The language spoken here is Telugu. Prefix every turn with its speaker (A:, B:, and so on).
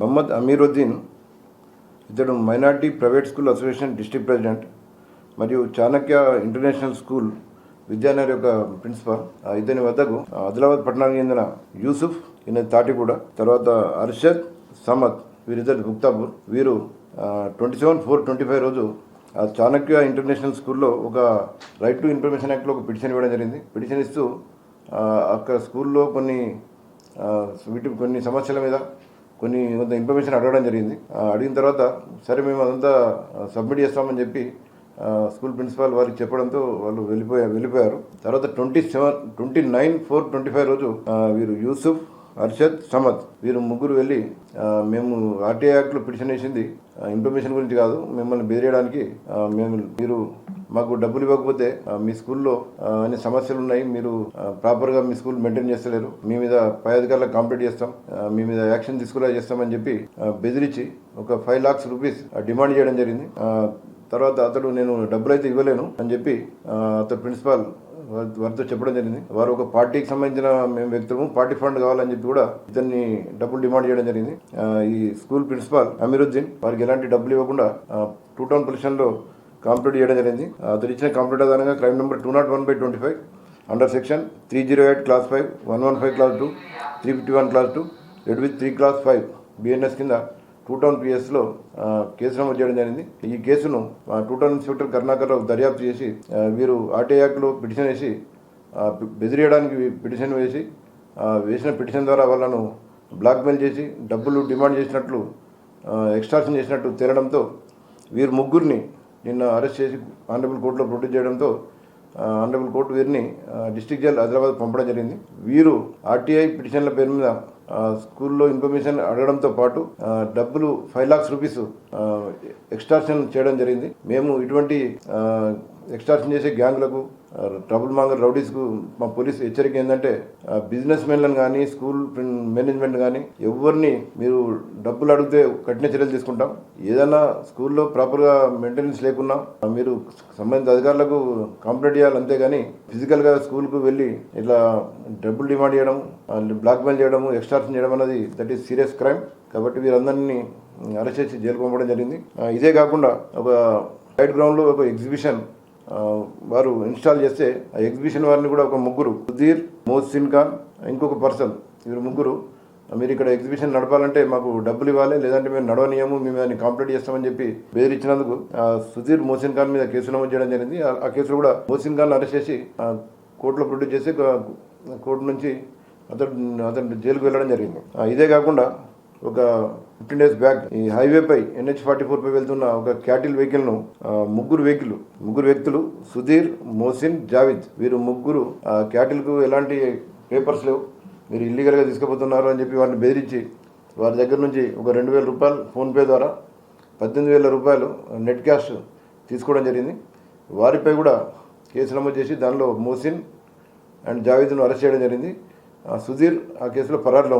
A: మహమ్మద్ అమీరుద్దీన్ ఇతడు minority private school association district president మరియు చాణక్య ఇంటర్నేషనల్ స్కూల్ విద్యానగర్ యొక్క ప్రిన్సిపాల్. ఇతని వద్దకు ఆదిలాబాద్ పట్టణానికి చెందిన యూసుఫ్ ఈయన తాటిగూడ తర్వాత అర్షద్ సమద్ వీరిద్దరు గుప్తాపూర్. వీరు twenty seven four twenty five రోజు ఆ చాణక్య ఇంటర్నేషనల్ స్కూల్లో ఒక రైట్ టు ఇన్ఫర్మేషన్ యాక్ట్లో ఒక పిటిషన్ ఇవ్వడం జరిగింది. పిటిషన్ ఇస్తూ అక్కడ స్కూల్లో కొన్ని వీటి కొన్ని సమస్యల మీద కొన్ని కొంత ఇన్ఫర్మేషన్ అడగడం జరిగింది. అడిగిన తర్వాత సరే మేము అదంతా సబ్మిట్ చేస్తామని చెప్పి స్కూల్ ప్రిన్సిపాల్ వారికి చెప్పడంతో వాళ్ళు వెళ్ళిపోయారు వెళ్ళిపోయారు. తర్వాత twenty seven twenty nine four twenty five రోజు వీరు యూసుఫ్ అర్షద్ సమద్ వీరు ముగ్గురు వెళ్ళి మేము ఆర్టీఐ యాక్ట్లో పిటిషన్ వేసింది. ఇన్ఫర్మేషన్ గురించి కాదు మిమ్మల్ని బెదిరేయడానికి మేము మీరు మాకు డబ్బులు ఇవ్వకపోతే మీ స్కూల్లో అన్ని సమస్యలు ఉన్నాయి మీరు ప్రాపర్గా మీ స్కూల్ మెయింటైన్ చేస్తలేరు మీ మీద పై అధికారులకు కంప్లీట్ చేస్తాం మీ మీద యాక్షన్ తీసుకురా చేస్తామని చెప్పి బెదిరించి ఒక ఫైవ్ లాక్స్ రూపీస్ డిమాండ్ చేయడం జరిగింది. తర్వాత అతడు నేను డబ్బులు అయితే ఇవ్వలేను అని చెప్పి అతడు ప్రిన్సిపాల్ వారితో చెప్పడం జరిగింది. వారు ఒక పార్టీకి సంబంధించిన మేము వ్యక్తులము పార్టీ ఫండ్ కావాలని చెప్పి కూడా ఇతన్ని డబ్బులు డిమాండ్ చేయడం జరిగింది. ఈ స్కూల్ ప్రిన్సిపాల్ అమీరుద్దీన్ వారికి ఎలాంటి డబ్బులు ఇవ్వకుండా టూ టౌన్ పొజిషన్లో కంప్లీట్ చేయడం జరిగింది. ఆ, ఇచ్చిన కంప్లీట్ ఆధారంగా crime number two naught one by twenty five under section three zero eight clause five one one five clause two three fifty one clause two read with three clause five BNS కింద టూ టౌన్ పిఎస్లో కేసు నమోదు చేయడం జరిగింది. ఈ కేసును two town inspector Karunakar Rao దర్యాప్తు చేసి వీరు ఆర్టీ యాక్ట్లో పిటిషన్ వేసి బెదిరేయడానికి బెదిరియడానికి పిటిషన్ వేసి వేసిన పిటిషన్ ద్వారా వాళ్ళను బ్లాక్మెయిల్ చేసి డబ్బులు డిమాండ్ చేసినట్లు ఎక్స్ట్రాక్షన్ చేసినట్టు తేలడంతో వీరు ముగ్గురిని నిన్న అరెస్ట్ చేసి ఆనరబుల్ కోర్టులో ప్రొడ్యూస్ చేయడంతో ఆనరబుల్ కోర్టు వీరిని డిస్టిక్ డిస్ట్రిక్ట్ జైలు హైదరాబాద్ పంపడం జరిగింది. వీరు ఆర్టీఐ పిటిషన్ల పేరు మీద స్కూల్లో ఇన్ఫర్మేషన్ అడగడంతో పాటు డబ్బులు five lakhs rupees extortion extraction చేయడం జరిగింది. మేము ఇటువంటి ఎక్స్టార్షన్ ఎక్స్ట్రాక్షన్ చేసే గ్యాంగ్లకు ట్రబుల్ మాంగర్ రౌడీస్కు మా పోలీస్ హెచ్చరిక ఏంటంటే బిజినెస్ మెన్లను కానీ స్కూల్ మేనేజ్మెంట్ కానీ ఎవరిని మీరు డబ్బులు అడిగితే కఠిన చర్యలు తీసుకుంటాం. ఏదైనా స్కూల్లో ప్రాపర్గా మెయింటెనెన్స్ లేకున్నా మీరు సంబంధిత అధికారులకు కంప్లైంట్ చేయాలి అంతేగాని ఫిజికల్గా స్కూల్కు వెళ్ళి ఇట్లా డబ్బులు డిమాండ్ చేయడం బ్లాక్మెయిల్ చేయడం ఎక్స్ట్రాక్షన్ చేయడం అనేది దట్ ఈస్ సీరియస్ క్రైమ్. కాబట్టి వీరందరినీ అరెస్ట్ చేసి జైలు పంపడం జరిగింది. ఇదే కాకుండా ఒక ఫ్లైట్ గ్రౌండ్లో ఒక ఎగ్జిబిషన్ వారు ఇన్స్టాల్ చేస్తే ఆ ఎగ్జిబిషన్ వారిని కూడా ఒక ముగ్గురు సుధీర్ మోహసిన్ ఖాన్ ఇంకొక పర్సన్ వీరు ముగ్గురు మీరు ఇక్కడ ఎగ్జిబిషన్ నడపాలంటే మాకు డబ్బులు ఇవ్వాలి లేదంటే మేము నడవనీయము మేము దాన్ని కంప్లీట్ చేస్తామని చెప్పి బెదిరించినందుకు ఆ, సుధీర్ మోసిన్ ఖాన్ మీద కేసు నమోదు చేయడం జరిగింది. ఆ- కేసులో కూడా మోసిన్ ఖాన్ అరెస్ట్ చేసి కోర్టులో ప్రొడ్యూస్ చేసి కోర్టు నుంచి అతడు అతను జైలుకు వెళ్ళడం జరిగింది. ఇదే కాకుండా ఒక ఫిఫ్టీన్ డేస్ బ్యాక్ ఈ హైవే పై ఎన్హెచ్ ఫార్టీ ఫోర్ పై వెళ్తున్న ఒక క్యాటిల్ వెహికల్ను ముగ్గురు వెహికల్ ముగ్గురు వ్యక్తులు సుధీర్ మోసిన్ జావిద్ వీరు ముగ్గురు ఆ క్యాటిల్కు ఎలాంటి పేపర్స్ లేవు. మీరు ఇల్లీగల్గా తీసుకుపోతున్నారు అని చెప్పి వారిని బెదిరించి వారి దగ్గర నుంచి ఒక రెండు వేల రూపాయలు ఫోన్పే ద్వారా పద్దెనిమిది వేల రూపాయలు నెట్ క్యాష్ తీసుకోవడం జరిగింది. వారిపై కూడా కేసు నమోదు చేసి దానిలో మోసిన్ అండ్ జావేద్ను అరెస్ట్ చేయడం జరిగింది. సుధీర్ ఆ కేసులో పరారులో